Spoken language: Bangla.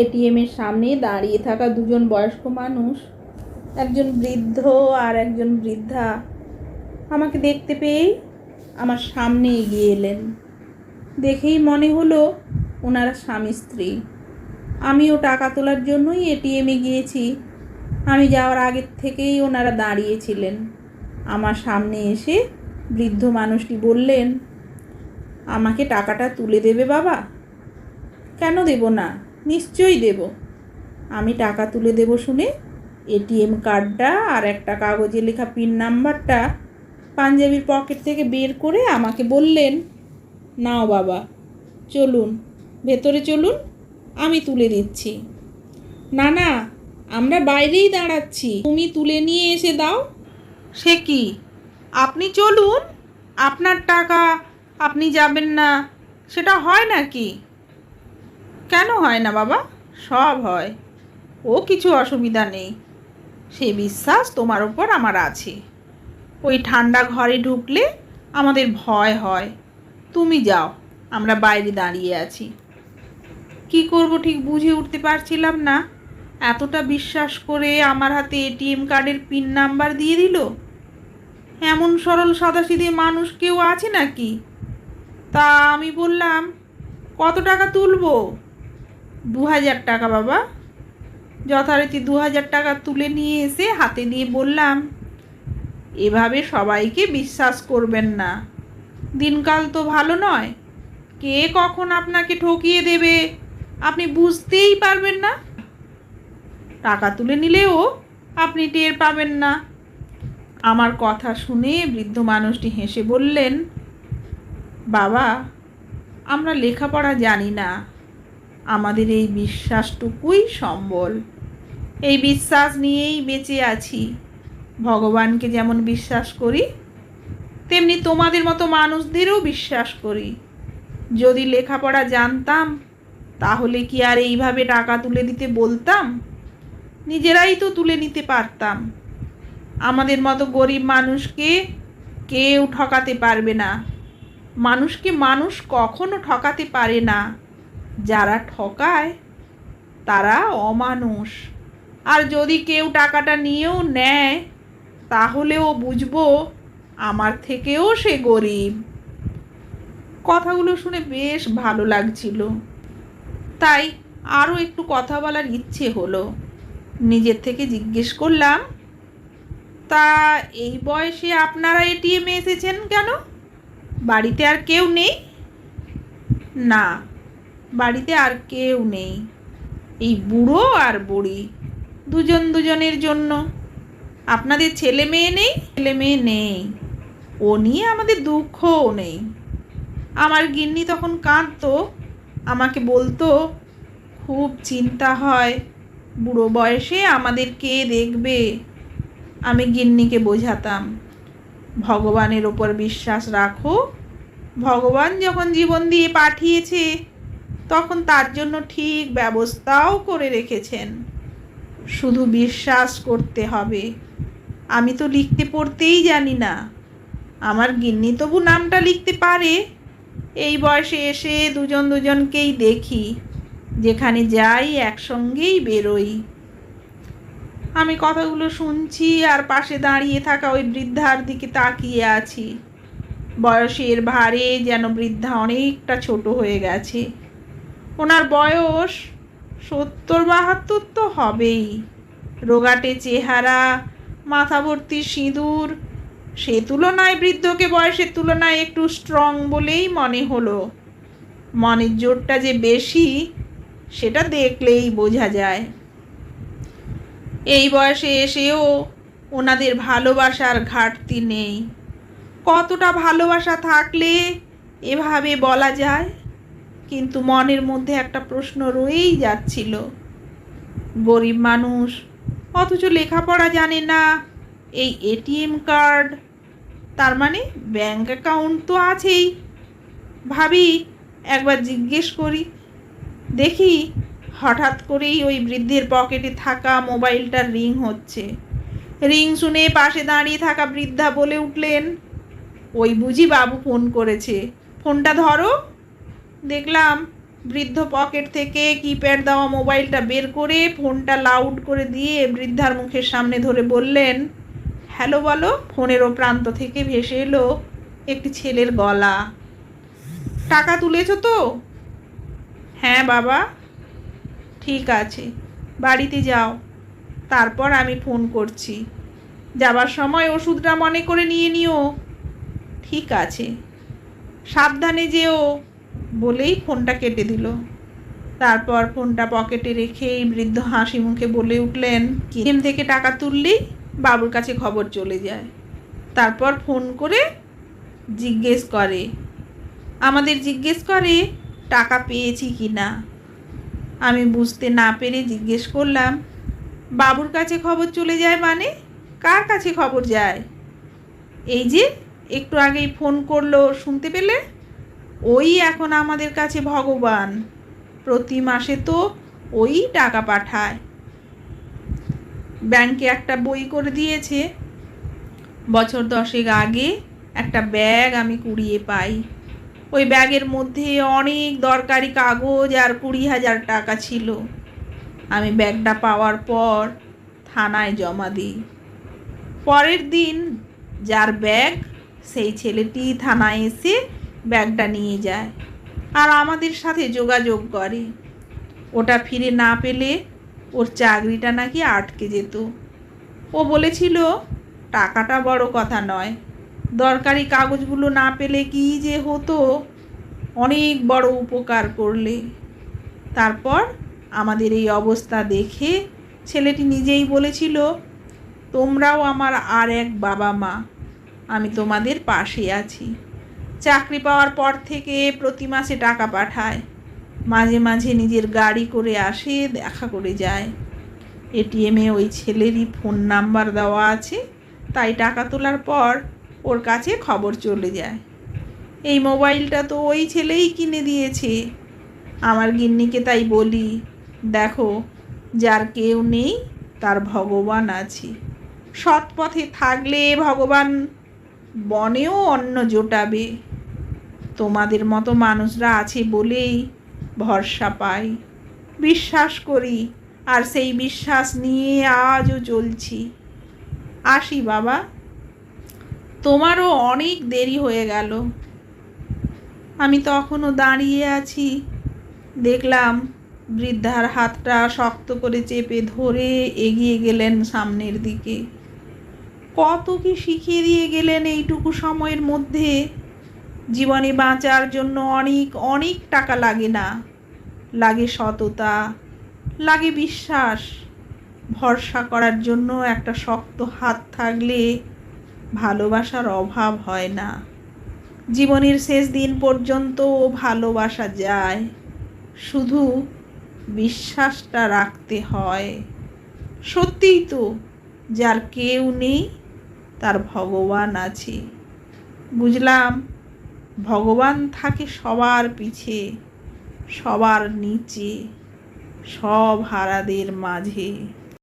এটিএমের সামনে দাঁড়িয়ে থাকা দুজন বয়স্ক মানুষ, একজন বৃদ্ধ আর একজন বৃদ্ধা আমাকে দেখতে পেয়েই আমার সামনে এগিয়ে এলেন। দেখেই মনে হলো ওনারা স্বামী স্ত্রী। আমিও টাকা তোলার জন্যই এটিএমে গিয়েছি। আমি যাওয়ার আগের থেকেই ওনারা দাঁড়িয়েছিলেন। আমার সামনে এসে বৃদ্ধ মানুষটি বললেন, আমাকে টাকাটা তুলে দেবে বাবা? কেন দেব না? নিশ্চয়ই দেব। আমি টাকা তুলে দেব শুনে এটিএম কার্ডটা আর একটা কাগজে লেখা পিন নাম্বারটা পাঞ্জাবির পকেট থেকে বের করে আমাকে বললেন, নাও বাবা, চলুন, ভেতরে চলুন, আমি তুলে দিচ্ছি। না না আমরা বাইরেই দাঁড়াচ্ছি, তুমি তুলে নিয়ে এসে দাও। সে কি? আপনি চলুন, আপনার টাকা, আপনি যাবেন না, সেটা হয় নাকি? কেন হয় না বাবা? সব হয়। ও কিছু অসুবিধা নেই। সে বিশ্বাস তোমার ওপর আমার আছে। ওই ঠান্ডা ঘরে ঢুকলে আমাদের ভয় হয়। তুমি যাও, আমরা বাইরে দাঁড়িয়ে আছি। কি করব ঠিক বুঝে উঠতে পারছিলাম না। এতটা বিশ্বাস করে আমার হাতে এটিএম কার্ডের পিন নাম্বার দিয়ে দিল? এমন সরল সাদাসিধে মানুষ কেউ আছে নাকি? তা আমি বললাম, কত টাকা তুলবো? দু হাজার টাকা বাবা। যথারীতি দু হাজার টাকা তুলে নিয়ে এসে হাতে দিয়ে বললাম, এভাবে সবাইকে বিশ্বাস করবেন না। দিনকাল তো ভালো নয়। কে কখন আপনাকে ঠকিয়ে দেবে? আপনি বুঝতেই পারবেন না। টাকা তুলে নিলেও আপনি টের পাবেন না। আমার কথা শুনে বৃদ্ধ মানুষটি হেসে বললেন, বাবা, আমরা লেখাপড়া জানি না। আমাদের এই বিশ্বাসটুকুই সম্বল। এই বিশ্বাস নিয়েই বেঁচে আছি। ভগবানকে যেমন বিশ্বাস করি, তেমনি তোমাদের মতো মানুষদেরও বিশ্বাস করি। যদি লেখাপড়া জানতাম, তাহলে কি আর এইভাবে টাকা তুলে দিতে বলতাম? নিজেরাই তো তুলে নিতে পারতাম। আমাদের মতো গরিব মানুষকে কেউ ঠকাতে পারবে না। মানুষকে মানুষ কখনো ঠকাতে পারে না। যারা ঠকায়, তারা অমানুষ। আর যদি কেউ টাকাটা নিয়েও নেয় তাহলেও বুঝব আমার থেকেও সে গরিব। কথাগুলো শুনে বেশ ভালো লাগছিল। তাই আরও একটু কথা বলার ইচ্ছে হলো। নিজের থেকে জিজ্ঞেস করলাম, তা এই বয়সে আপনারা এটিএমে এসেছেন কেন? বাড়িতে আর কেউ নেই? না। বাড়িতে আর কেউ নেই। এই বুড়ো আর বুড়ি দুজন দুজনের জন্য। আপনাদের ছেলে মেয়ে নেই, ছেলে মেয়ে নেই। ও নিয়ে আমাদের দুঃখও নেই। আমার গিন্নি তখন কাঁদতো, আমাকে বলতো, খুব চিন্তা হয়, বুড়ো বয়সে আমাদের কে দেখবে। আমি গিন্নিকে বোঝাতাম, ভগবানের ওপর বিশ্বাস রাখো। ভগবান যখন জীবন দিয়ে পাঠিয়েছে তখন তার জন্য ঠিক ব্যবস্থাও করে রেখেছেন। শুধু বিশ্বাস করতে হবে। আমি তো লিখতে পড়তেই জানি না। আমার গিন্নি তবু নামটা লিখতে পারে। এই বয়সে এসে দুজন দুজনকেই দেখি, যেখানে যাই একসঙ্গেই বেরোই। আমি কথাগুলো শুনছি আর পাশে দাঁড়িয়ে থাকা ওই বৃদ্ধার দিকে তাকিয়ে আছি। বয়সের ভারে যেন বৃদ্ধা অনেকটা ছোট হয়ে গেছে। ওনার বয়স সত্তর বাহাত্তর তো হবেই। রোগাটে চেহারা মাথা ভর্তি সিঁদুর, সে তুলনায় বৃদ্ধকে বয়সের তুলনায় একটু স্ট্রং বলেই মনে হলো। মনের জোরটা যে বেশি, সেটা দেখলেই বোঝা যায়। এই বয়সে এসেও ওনাদের ভালোবাসার ঘাটতি নেই। কতটা ভালোবাসা থাকলে এভাবে বলা যায়? কিন্তু মনের মধ্যে একটা প্রশ্ন রয়েই যাচ্ছিল। গরিব মানুষ, অথচ লেখাপড়া জানে না, এই এটিএম কার্ড, তার মানে ব্যাংক অ্যাকাউন্ট তো আছেই। ভাবি, একবার জিজ্ঞেস করি, দেখি হঠাৎ করেই ওই বৃদ্ধের পকেটে থাকা মোবাইলটার রিং হচ্ছে। রিং শুনে পাশে দাঁড়িয়ে থাকা বৃদ্ধা বলে উঠলেন, ওই বুঝি বাবু ফোন করেছে। ফোনটা ধরো। দেখলাম বৃদ্ধ পকেট থেকে কিপ্যাড দেওয়া মোবাইলটা বের করে ফোনটা লাউড করে দিয়ে বৃদ্ধার মুখের সামনে ধরে বললেন হ্যালো বলো। ফোনেরও প্রান্ত থেকে ভেসে এলো একটি ছেলের গলা। টাকা তুলেছো তো? হ্যাঁ বাবা। ঠিক আছে, বাড়িতে যাও। তারপর আমি ফোন করছি। যাবার সময় ওষুধটা মনে করে নিয়ে নিও। ঠিক আছে। সাবধানে যেও। বলেই ফোনটা কেটে দিল। তারপর ফোনটা পকেটে রেখেই বৃদ্ধ হাসি মুখে বলে উঠলেন কিএম থেকে টাকা তুললেই বাবুর কাছে খবর চলে যায়। তারপর ফোন করে জিজ্ঞেস করে, আমাদের জিজ্ঞেস করে, টাকা পেয়েছি কি না? আমি বুঝতে না পেরে জিজ্ঞেস করলাম, বাবুর কাছে খবর চলে যায় মানে? কার কাছে খবর যায়? এই যে, একটু আগেই ফোন করল, শুনতে পেলে? ওই এখন আমাদের কাছে ভগবান। প্রতি মাসে তো ওই টাকা পাঠায়। ব্যাংকে একটা বই করে দিয়েছে। বছর দশেক আগে একটা ব্যাগ আমি কুড়িয়ে পাই। ওই ব্যাগের মধ্যে অনেক দরকারি কাগজ আর কুড়ি হাজার টাকা ছিল। আমি ব্যাগটা পাওয়ার পর থানায় জমা দিই। পরের দিন যার ব্যাগ সেই ছেলেটি থানায় এসে ব্যাগটা নিয়ে যায়। আর আমাদের সাথে যোগাযোগ করে। ওটা ফিরে না পেলে ওর চাকরিটা নাকি আটকে যেত। ও বলেছিল, টাকাটা বড় কথা নয়। দরকারি কাগজগুলো না পেলে কি যে হতো? অনেক বড় উপকার করলে। তারপর আমাদের এই অবস্থা দেখে ছেলেটি নিজেই বলেছিল, তোমরাও আমার আর এক বাবা মা। আমি তোমাদের পাশে আছি। চাকরি পাওয়ার পর থেকে প্রতি মাসে টাকা পাঠায়। মাঝে মাঝে নিজের গাড়ি করে আসে, দেখা করে যায়। এটিএমে ওই ছেলেরই ফোন নাম্বার দেওয়া আছে, তাই টাকা তোলার পর ওর কাছে খবর চলে যায়। এই মোবাইলটা তো ওই ছেলেই কিনে দিয়েছে। আমার গিন্নিকে তাই বলি, দেখো, যার কেউ নেই, তার ভগবান আছে। সৎ পথে থাকলে ভগবান বনেও অন্ন জোটাবে। তোমাদের মতো মানুষরা আছে বলেই ভরসা পাই। বিশ্বাস করি, আর সেই বিশ্বাস নিয়ে আজও চলছি আসি বাবা। তোমারও অনেক দেরি হয়ে গেল। আমি তখনও দাঁড়িয়ে আছি। দেখলাম বৃদ্ধার হাতটা শক্ত করে চেপে ধরে এগিয়ে গেলেন সামনের দিকে। কত কি শিখিয়ে দিয়ে গেলেন এইটুকু সময়ের মধ্যে? জীবনে বাঁচার জন্য অনেক অনেক টাকা লাগে না। লাগে সততা, লাগে বিশ্বাস। ভরসা করার জন্য একটা শক্ত হাত থাকলে ভালোবাসার অভাব হয় না। জীবনের শেষ দিন পর্যন্ত ভালোবাসা যায়। শুধু বিশ্বাসটা রাখতে হয়। সত্যিই তো, যার কেউ নেই তার ভগবান আছে। বুঝলাম ভগবান থাকে সবার পিছে সবার নিচে সব হারাদের মাঝে।